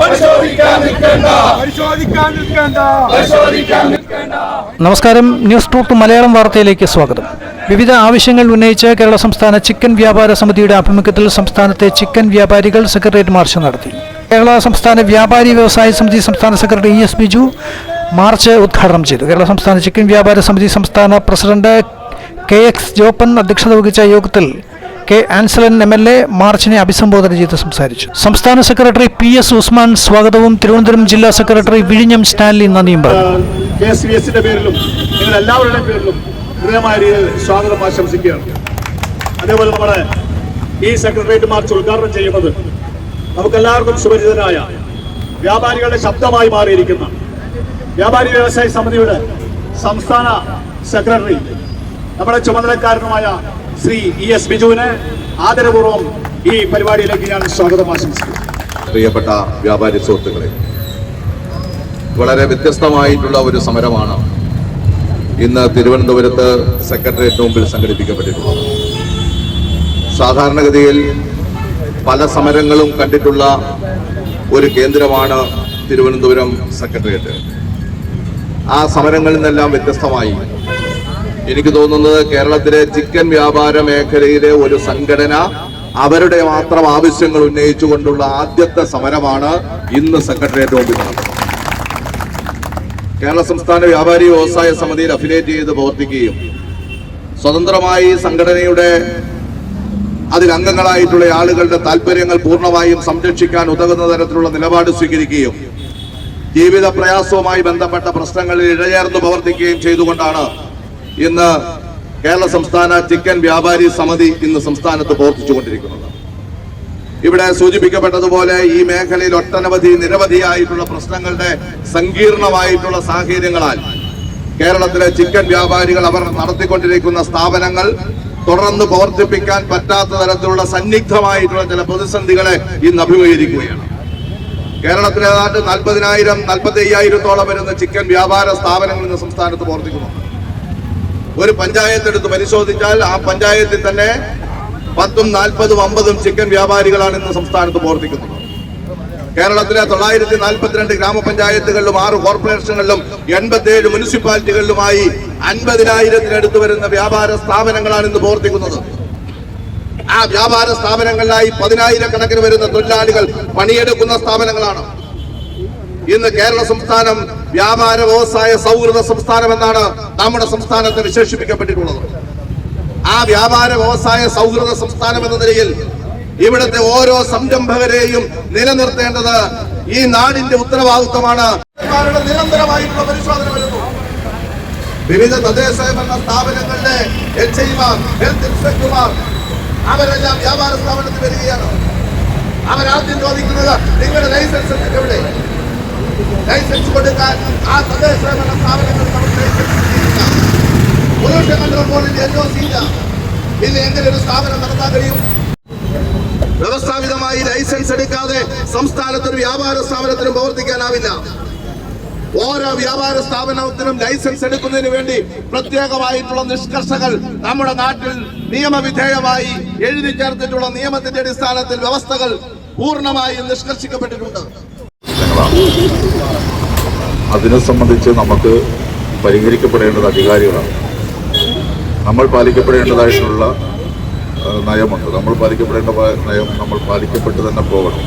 പരിശോധിക്കാൻ നിൽക്കേണ്ട. നമസ്കാരം. ന്യൂസ് ടു മലയാളം വാർത്തയിലേക്ക് സ്വാഗതം. വിവിധ ആവശ്യങ്ങൾ ഉന്നയിച്ച് കേരള സംസ്ഥാന ചിക്കൻ വ്യാപാര സമിതിയുടെ ആഭിമുഖ്യത്തിൽ സംസ്ഥാനത്തെ ചിക്കൻ വ്യാപാരികൾ സെക്രട്ടേറിയറ്റ് മാർച്ച് നടത്തി. കേരള സംസ്ഥാന വ്യാപാരി വ്യവസായ സമിതി സംസ്ഥാന secretary E S Biju march ഉദ്ഘാടനം ചെയ്തു. കേരള സംസ്ഥാന ചിക്കൻ വ്യാപാര സമിതി സംസ്ഥാന പ്രസിഡന്റ് കെ എക്സ് ജോപ്പൻ അധ്യക്ഷത വഹിച്ച യോഗത്തിൽ K Ansalan M L A മാർച്ചിനെ അഭിസംബോധന ചെയ്ത് സംസാരിച്ചു. സംസ്ഥാന സെക്രട്ടറി പി എസ് ഉസ്മാൻ സ്വാഗതവും തിരുവനന്തപുരം ജില്ലാ സെക്രട്ടറി വിഴിഞ്ഞം സ്റ്റാൻലി നന്ദിയും പറഞ്ഞു. പേരിലും നിങ്ങൾ പേരിലും ഹൃദയമായ സ്വാഗതം ആശംസിക്കുകയാണ്. അതേപോലെ നമ്മുടെ ഈ സെക്രട്ടേറിയറ്റ് മാർച്ച് ഉദ്ഘാടനം ചെയ്യുന്നത് നമുക്കെല്ലാവർക്കും സുപരിചിതനായ വ്യാപാരികളുടെ ശബ്ദമായി മാറിയിരിക്കുന്ന വ്യാപാരി വ്യവസായ സമിതിയുടെ സംസ്ഥാന സെക്രട്ടറി നമ്മുടെ ചുമതലക്കാരനുമായ ശ്രീ ഇ എസ് ബിജുവിന് ആദരപൂർവം ഈ പരിപാടിയിലേക്ക് ഞാൻ സ്വാഗതം ആശംസിക്കുന്നു. പ്രിയപ്പെട്ട വ്യാപാരി സുഹൃത്തുക്കളെ വളരെ വ്യത്യസ്തമായിട്ടുള്ള ഒരു സമരമാണ് ഇന്ന് തിരുവനന്തപുരത്ത് സെക്രട്ടേറിയറ്റ് മുമ്പിൽ സംഘടിപ്പിക്കപ്പെട്ടിട്ടുള്ളത്. സാധാരണഗതിയിൽ പല സമരങ്ങളും കണ്ടിട്ടുള്ള ഒരു കേന്ദ്രമാണ് തിരുവനന്തപുരം സെക്രട്ടേറിയറ്റ്. ആ സമരങ്ങളിൽ നിന്നെല്ലാം വ്യത്യസ്തമായി എനിക്ക് തോന്നുന്നത് കേരളത്തിലെ ചിക്കൻ വ്യാപാര മേഖലയിലെ ഒരു സംഘടന അവരുടെ മാത്രം ആവശ്യങ്ങൾ ഉന്നയിച്ചുകൊണ്ടുള്ള ആദ്യത്തെ സമരമാണ് ഇന്ന് സെക്രട്ടേറിയറ്റ് മുമ്പിൽ നടന്നത് കേരള സംസ്ഥാന വ്യാപാരി വ്യവസായ സമിതിയിൽ അഫിലേറ്റ് ചെയ്ത് പ്രവർത്തിക്കുകയും സ്വതന്ത്രമായി സംഘടനയുടെ അതിൽ അംഗങ്ങളായിട്ടുള്ള ആളുകളുടെ താല്പര്യങ്ങൾ പൂർണമായും സംരക്ഷിക്കാൻ ഉതകുന്ന തരത്തിലുള്ള നിലപാട് സ്വീകരിക്കുകയും ജീവിത പ്രയാസവുമായി ബന്ധപ്പെട്ട പ്രശ്നങ്ങളിൽ ഇഴചേർന്ന് പ്രവർത്തിക്കുകയും ചെയ്തുകൊണ്ടാണ് ഇന്ന് കേരള സംസ്ഥാന ചിക്കൻ വ്യാപാരി സമിതി ഇന്ന് സംസ്ഥാനത്ത് പ്രവർത്തിച്ചുകൊണ്ടിരിക്കുന്നത് ഇവിടെ സൂചിപ്പിക്കപ്പെട്ടതുപോലെ ഈ മേഖലയിൽ ഒട്ടനവധി നിരവധിയായിട്ടുള്ള പ്രശ്നങ്ങളുടെ സങ്കീർണമായിട്ടുള്ള സാഹചര്യങ്ങളാൽ കേരളത്തിലെ ചിക്കൻ വ്യാപാരികൾ അവർ നടത്തിക്കൊണ്ടിരിക്കുന്ന സ്ഥാപനങ്ങൾ തുടർന്ന് പ്രവർത്തിപ്പിക്കാൻ പറ്റാത്ത തരത്തിലുള്ള സന്നിഗ്ധമായിട്ടുള്ള ചില പ്രതിസന്ധികളെ ഇന്ന് അഭിമുഖീകരിക്കുകയാണ്. കേരളത്തിലെ ഏതാണ്ട് നാൽപ്പതിനായിരം നാൽപ്പത്തി അയ്യായിരത്തോളം വരുന്ന ചിക്കൻ വ്യാപാര സ്ഥാപനങ്ങൾ ഇന്ന് സംസ്ഥാനത്ത് പ്രവർത്തിക്കുന്നുണ്ട്. ഒരു പഞ്ചായത്ത് എടുത്ത് പരിശോധിച്ചാൽ ആ പഞ്ചായത്തിൽ തന്നെ പത്തും നാൽപ്പതും അമ്പതും ചിക്കൻ വ്യാപാരികളാണ് ഇന്ന് സംസ്ഥാനത്ത് പ്രവർത്തിക്കുന്നത്. കേരളത്തിലെ തൊള്ളായിരത്തി നാൽപ്പത്തിരണ്ട് ഗ്രാമപഞ്ചായത്തുകളിലും ആറ് കോർപ്പറേഷനുകളിലും എൺപത്തിയേഴ് മുനിസിപ്പാലിറ്റികളിലുമായി അൻപതിനായിരത്തിനടുത്ത് വരുന്ന വ്യാപാര സ്ഥാപനങ്ങളാണ് ഇന്ന് പ്രവർത്തിക്കുന്നത്. ആ വ്യാപാര സ്ഥാപനങ്ങളിലായി പതിനായിരക്കണക്കിന് വരുന്ന തൊഴിലാളികൾ പണിയെടുക്കുന്ന സ്ഥാപനങ്ങളാണ്. ഇന്ന് കേരള സംസ്ഥാനം വ്യാപാര വ്യവസായ സൗഹൃദ സംസ്ഥാനം എന്നാണ് നമ്മുടെ സംസ്ഥാനത്തെ വിശേഷിപ്പിക്കപ്പെട്ടിട്ടുള്ളത്. ആ വ്യാപാര വ്യവസായ സൗഹൃദ സംസ്ഥാനം എന്ന നിലയിൽ ഇവിടുത്തെ ഓരോ സംരംഭകരെയും നിലനിർത്തേണ്ടത് ഈ നാടിന്റെ ഉത്തരവാദിത്വമാണ്. നിരന്തരമായിട്ടുള്ള പരിശോധന വരുന്നു. വിവിധ തദ്ദേശ ഭരണ സ്ഥാപനങ്ങളുടെ എച്ച് ഐമാർ ഹെൽത്ത് ഇൻസ്പെക്ടർമാർ അവരെല്ലാം വ്യാപാര സ്ഥാപനത്തിൽ വരികയാണ്. അവരാദ്യം ചോദിക്കുന്നത് നിങ്ങളുടെ ലൈസൻസ് എവിടെ ലൈസൻസ് ആ ലൈസൻസ് ഇല്ല പൊല്യൂഷൻ ഒരു വ്യവസ്ഥാപിതമായി ലൈസൻസ് എടുക്കാതെ സംസ്ഥാനത്ത് ഒരു വ്യാപാര സ്ഥാപനത്തിനും പ്രവർത്തിക്കാനാവില്ല. ഓരോ വ്യാപാര സ്ഥാപനത്തിനും ലൈസൻസ് എടുക്കുന്നതിന് വേണ്ടി പ്രത്യേകമായിട്ടുള്ള നിഷ്കർഷകൾ നമ്മുടെ നാട്ടിൽ നിയമവിധേയമായി എഴുതി ചേർത്തിട്ടുള്ള നിയമത്തിന്റെ അടിസ്ഥാനത്തിൽ വ്യവസ്ഥകൾ പൂർണമായും നിഷ്കർഷിക്കപ്പെട്ടിട്ടുണ്ട്. അതിനെ സംബന്ധിച്ച് നമുക്ക് പരിഹരിക്കപ്പെടേണ്ടത് അധികാരികളാണ്. നമ്മൾ പാലിക്കപ്പെടേണ്ടതായിട്ടുള്ള നയമുണ്ട്. നമ്മൾ പാലിക്കപ്പെടേണ്ട നയം നമ്മൾ പാലിക്കപ്പെട്ട് തന്നെ പോകണം.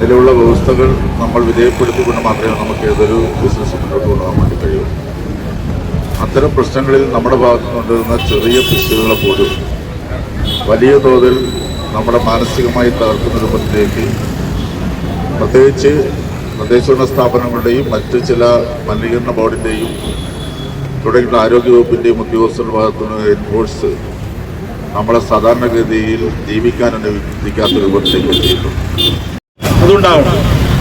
നിലവിലുള്ള വ്യവസ്ഥകൾ നമ്മൾ വിജയപ്പെടുത്തിക്കൊണ്ട് മാത്രമേ നമുക്ക് ഏതൊരു ബിസിനസ് മുന്നോട്ട് കൊണ്ടുപോകാൻ വേണ്ടി കഴിയൂ. അത്തരം പ്രശ്നങ്ങളിൽ നമ്മുടെ ഭാഗത്തു കൊണ്ടുവരുന്ന ചെറിയ പിശകുകളെ പോലും വലിയ തോതിൽ നമ്മുടെ മാനസികമായി തകർക്കുന്ന രൂപത്തിലേക്ക് പ്രത്യേകിച്ച് തദ്ദേശഭരണ സ്ഥാപനങ്ങളുടെയും മറ്റ് ചില മലിനീകരണ ബോർഡിന്റെയും തുടങ്ങിയുള്ള ആരോഗ്യവകുപ്പിന്റെയും ഉദ്യോഗസ്ഥരുടെ ഭാഗത്തുനിന്ന് എൻഫോഴ്സ് നമ്മളെ സാധാരണഗതിയിൽ ജീവിക്കാൻ അനുവദിക്കാത്ത രൂപത്തിലേക്ക് എത്തിയിട്ടുണ്ട്. അതുണ്ടാവണം.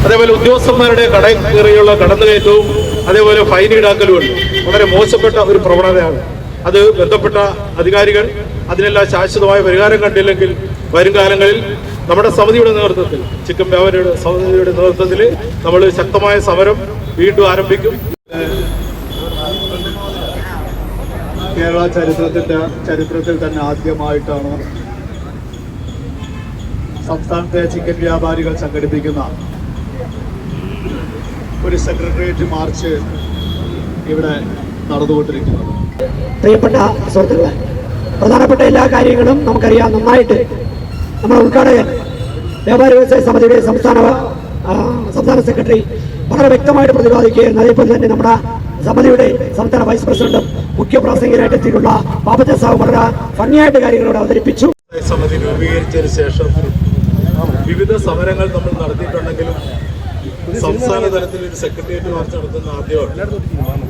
അതേപോലെ ഉദ്യോഗസ്ഥന്മാരുടെ കട കയറിയുള്ള കടന്നുകയറ്റവും അതേപോലെ ഫൈൻ ഈടാക്കലുമുണ്ട് വളരെ മോശപ്പെട്ട ഒരു പ്രവണതയാണ്. അത് ബന്ധപ്പെട്ട അധികാരികൾ അതിനെല്ലാം ശാശ്വതമായ പരിഹാരം കണ്ടില്ലെങ്കിൽ വരും കാലങ്ങളിൽ നമ്മുടെ സമിതിയുടെ നേതൃത്വത്തിൽ ചിക്കൻ വ്യാപാരിയുടെ സമിതിയുടെ നേതൃത്വത്തിൽ നമ്മൾ ശക്തമായ സമരം വീണ്ടും ആരംഭിക്കും. കേരള ചരിത്രത്തിന്റെ ചരിത്രത്തിൽ തന്നെ ആദ്യമായിട്ടാണ് സംസ്ഥാനത്തെ ചിക്കൻ വ്യാപാരികൾ സംഘടിപ്പിക്കുന്ന ഒരു സെക്രട്ടേറിയറ്റ് മാർച്ച് ഇവിടെ നടന്നുകൊണ്ടിരിക്കുന്നത്. പ്രിയപ്പെട്ട സുഹൃത്തുക്കളെ പ്രധാനപ്പെട്ട എല്ലാ കാര്യങ്ങളും നമുക്കറിയാം. നന്നായിട്ട് നമ്മുടെ ഉദ്ഘാടകൻ വ്യാപാര വ്യവസായ സമിതിയുടെ സംസ്ഥാന സംസ്ഥാന സെക്രട്ടറി വളരെ വ്യക്തമായിട്ട് പ്രതിപാദിക്കുകയായിരുന്നു. അതേപോലെ തന്നെ നമ്മുടെ സമിതിയുടെ സംസ്ഥാന വൈസ് പ്രസിഡന്റും മുഖ്യ പ്രാസംഗികരായിട്ട് എത്തിയിട്ടുള്ള പാപ്പച്ച സാഹു വളരെ ഭംഗിയായിട്ട് കാര്യങ്ങളോട് അവതരിപ്പിച്ചു. സമിതി രൂപീകരിച്ചതിന് ശേഷം വിവിധ സമരങ്ങൾ നമ്മൾ നടത്തിയിട്ടുണ്ടെങ്കിലും സംസ്ഥാന തലത്തിൽ ഒരു സെക്രട്ടേറിയറ്റ് മാർച്ച് നടത്തുന്ന ആദ്യമാണ്.